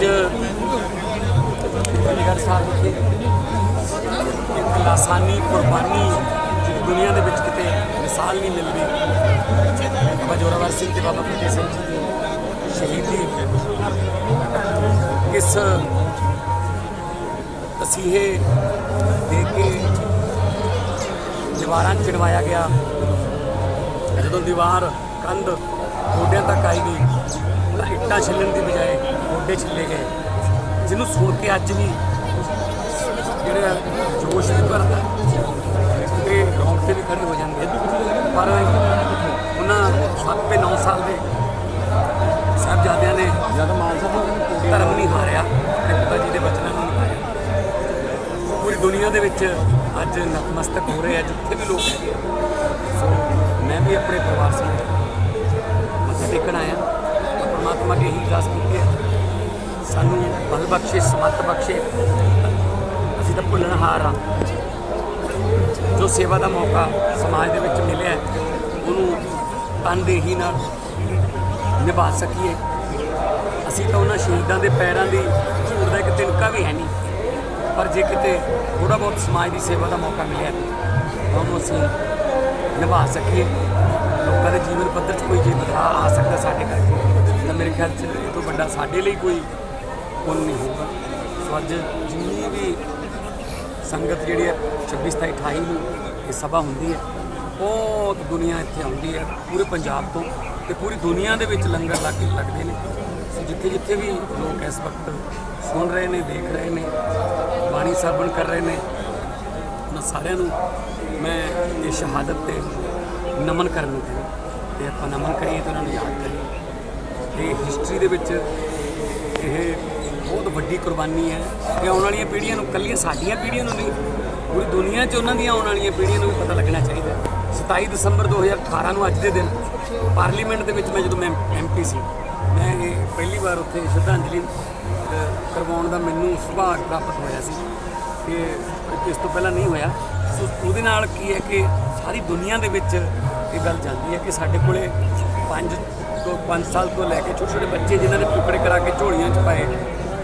ਅੱਜ ਫਤਿਹਗੜ੍ਹ ਸਾਹਿਬ ਵਿਖੇ ਇੱਕ ਲਾਸਾਨੀ ਕੁਰਬਾਨੀ ਜਿਹੜੀ ਦੁਨੀਆ ਦੇ ਵਿੱਚ ਕਿਤੇ ਮਿਸਾਲ ਨਹੀਂ ਮਿਲਦੀ। ਬਾਬਾ ਜੋਰਾਵਰ ਸਿੰਘ ਤੇ ਬਾਬਾ ਫਤਿਹ ਸਿੰਘ ਜੀ ਦੀ ਸ਼ਹੀਦੀ ਕਿਸ ਤਸੀਹੇ ਦੇ ਕੇ ਦੀਵਾਰਾਂ 'ਚ ਚੜਵਾਇਆ ਗਿਆ। ਜਦੋਂ ਦੀਵਾਰ ਕੰਧ ਗੋਡਿਆਂ ਤੱਕ ਆਈ ਗਈ ਤਾਂ ਇੱਟਾਂ ਛਿੱਲਣ ਦੀ ਬਜਾਏ ਗੋਡੇ ਛਿੱਲੇ ਗਏ ਜਿਹਨੂੰ ਸੁਣ ਕੇ ਅੱਜ ਵੀ ਜਿਹੜਾ ਜੋਸ਼ ਵੀ ਭਰਦਾ ਤੇ ਰੌਂਗਟੇ ਵੀ ਖੜੇ ਹੋ ਜਾਂਦੇ ਆ। ਪਰ ਉਹਨਾਂ 7 9 ਸਾਲ ਦੇ ਸਾਹਿਬਜ਼ਾਦਿਆਂ ਨੇ ਜਦ ਮਾਨਸਾ ਤੋਂ ਧਰਮ ਨਹੀਂ ਹਾਰਿਆ ਤੇ ਪਿਤਾ ਜੀ ਦੇ ਬਚਨਾਂ ਨੂੰ ਨਿਭਾਇਆ ਪੂਰੀ ਦੁਨੀਆ ਦੇ ਵਿੱਚ ਅੱਜ ਨਤਮਸਤਕ ਹੋ ਰਹੇ ਆ, ਜਿੱਥੇ ਵੀ ਲੋਕ ਹੈਗੇ ਆ। ਸੋ ਮੈਂ ਵੀ ਆਪਣੇ ਪਰਿਵਾਰ ਸਮੇਤ ਦੇਖਣ ਆਇਆ ਪਰਮਾਤਮਾ ਪ੍ਰਮਾਤਮਾ ਅੱਗੇ ਇਹੀ ਅਰਦਾਸ ਕੀਤੀ ਹੈ। ਸਾਨੂੰ ਬਲ ਬਖਸ਼ੇ, ਸਮਤ ਬਖਸ਼ੇ। ਅਸੀਂ ਤਾਂ ਭੁੱਲਣਹਾਰ ਆ ਜੋ ਸੇਵਾ ਦਾ ਮੌਕਾ ਸਮਾਜ ਦੇ ਵਿੱਚ ਮਿਲਿਆ ਉਹਨੂੰ ਤਨਦੇਹੀ ਨਾਲ ਨਿਭਾ ਸਕੀਏ। ਅਸੀਂ ਤਾਂ ਉਹਨਾਂ ਸ਼ਹੀਦਾਂ ਦੇ ਪੈਰਾਂ ਦੀ ਝੂੜ ਦਾ ਇੱਕ ਤਿਨਕਾ ਵੀ ਹੈ ਨਹੀਂ। ਪਰ ਜੇ ਕਿਤੇ ਥੋੜਾ ਬਹੁਤ ਸਮਾਜ ਦੀ ਸੇਵਾ ਦਾ ਮੌਕਾ ਮਿਲਿਆ, ਤਾਂ ਉਹਨੂੰ ਅਸੀਂ ਨਿਭਾ ਸਕੀਏ। ਲੋਕਾਂ ਦੇ ਜੀਵਨ ਪੱਧਰ 'ਚ ਕੋਈ ਜੇ ਬਦਲਾਅ ਆ ਸਕਦਾ ਸਾਡੇ ਕਰਕੇ। ਤਾਂ ਮੇਰੇ ਖਿਆਲ 'ਚ ਇਹ ਤੋਂ ਵੱਡਾ ਸਾਡੇ ਲਈ ਕੋਈ ਪੁੰਨ ਨਹੀਂ ਹੋਊਗਾ। ਸੋ ਅੱਜ ਜਿੰਨੀ ਵੀ ਸੰਗਤ ਜਿਹੜੀ ਹੈ 26 27 28 ਨੂੰ ਇਹ ਸਭਾ ਹੁੰਦੀ ਹੈ, ਬਹੁਤ ਦੁਨੀਆ ਇੱਥੇ ਆਉਂਦੀ ਹੈ, ਪੂਰੇ ਪੰਜਾਬ ਤੋਂ ਤੇ ਪੂਰੀ ਦੁਨੀਆ ਦੇ ਵਿੱਚ ਲੰਗਰ ਲੱਗ ਲੱਗਦੇ ਨੇ। ਸੋ ਜਿੱਥੇ ਜਿੱਥੇ ਵੀ ਲੋਕ ਇਸ ਵਕਤ ਸੁਣ ਰਹੇ ਨੇ, ਦੇਖ ਰਹੇ ਨੇ, ਬਾਣੀ ਸਰਵਣ ਕਰ ਰਹੇ ਨੇ, ਉਹਨਾਂ ਸਾਰਿਆਂ ਨੂੰ ਮੈਂ ਇਹ ਸ਼ਹਾਦਤ ਤੇ ਨਮਨ ਕਰਨ ਨੂੰ ਕਹਿੰਦਾ ਤੇ ਆਪਾਂ ਨਮਨ ਕਰੀਏ ਤੇ ਉਹਨਾਂ ਨੂੰ ਯਾਦ ਕਰੀਏ ਤੇ ਹਿਸਟਰੀ ਦੇ ਵਿੱਚ ਇਹ ਬਹੁਤ ਵੱਡੀ ਕੁਰਬਾਨੀ ਹੈ ਕਿ ਆਉਣ ਵਾਲੀਆਂ ਪੀੜ੍ਹੀਆਂ ਨੂੰ, ਕੱਲੀਆਂ ਸਾਡੀਆਂ ਪੀੜ੍ਹੀਆਂ ਨੂੰ ਨਹੀਂ, ਪੂਰੀ ਦੁਨੀਆ 'ਚ ਉਹਨਾਂ ਦੀਆਂ ਆਉਣ ਵਾਲੀਆਂ ਪੀੜ੍ਹੀਆਂ ਨੂੰ ਵੀ ਪਤਾ ਲੱਗਣਾ ਚਾਹੀਦਾ ਹੈ। 27 ਦਸੰਬਰ 2018 ਨੂੰ ਅੱਜ ਦੇ ਦਿਨ ਪਾਰਲੀਮੈਂਟ ਦੇ ਵਿੱਚ ਮੈਂ ਜਦੋਂ ਮੈਂ ਐਮਪੀ ਸੀ, ਮੈਂ ਇਹ ਪਹਿਲੀ ਵਾਰ ਉੱਥੇ ਸ਼ਰਧਾਂਜਲੀ ਕਰਵਾਉਣ ਦਾ ਮੈਨੂੰ ਸੁਭਾਗ ਪ੍ਰਾਪਤ ਹੋਇਆ ਸੀ ਕਿ ਇਸ ਤੋਂ ਪਹਿਲਾਂ ਨਹੀਂ ਹੋਇਆ। ਸੋ ਉਹਦੇ ਨਾਲ ਕੀ ਹੈ ਕਿ ਸਾਰੀ ਦੁਨੀਆ ਦੇ ਵਿੱਚ ਇਹ ਗੱਲ ਚੱਲਦੀ ਹੈ ਕਿ ਸਾਡੇ ਕੋਲੇ ਪੰਜ ਤੋਂ 5 ਸਾਲ ਤੋਂ ਲੈ ਕੇ ਛੋਟੇ ਛੋਟੇ ਬੱਚੇ ਜਿਨ੍ਹਾਂ ਨੇ ਟੁਕੜੇ ਕਰਾ ਕੇ ਝੋਲੀਆਂ 'ਚ ਪਾਏ,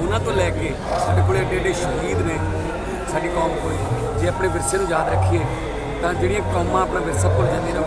ਉਹਨਾਂ ਤੋਂ ਲੈ ਕੇ ਸਾਡੇ ਕੋਲੇ ਏਡੇ ਏਡੇ ਸ਼ਹੀਦ ਨੇ ਸਾਡੀ ਕੌਮ ਕੋਲ। ਜੇ ਆਪਣੇ ਵਿਰਸੇ ਨੂੰ ਯਾਦ ਰੱਖੀਏ, ਤਾਂ ਜਿਹੜੀਆਂ ਕੌਮਾਂ ਆਪਣਾ ਵਿਰਸਾ ਭੁੱਲ ਜਾਂਦੀਆਂ ਨੇ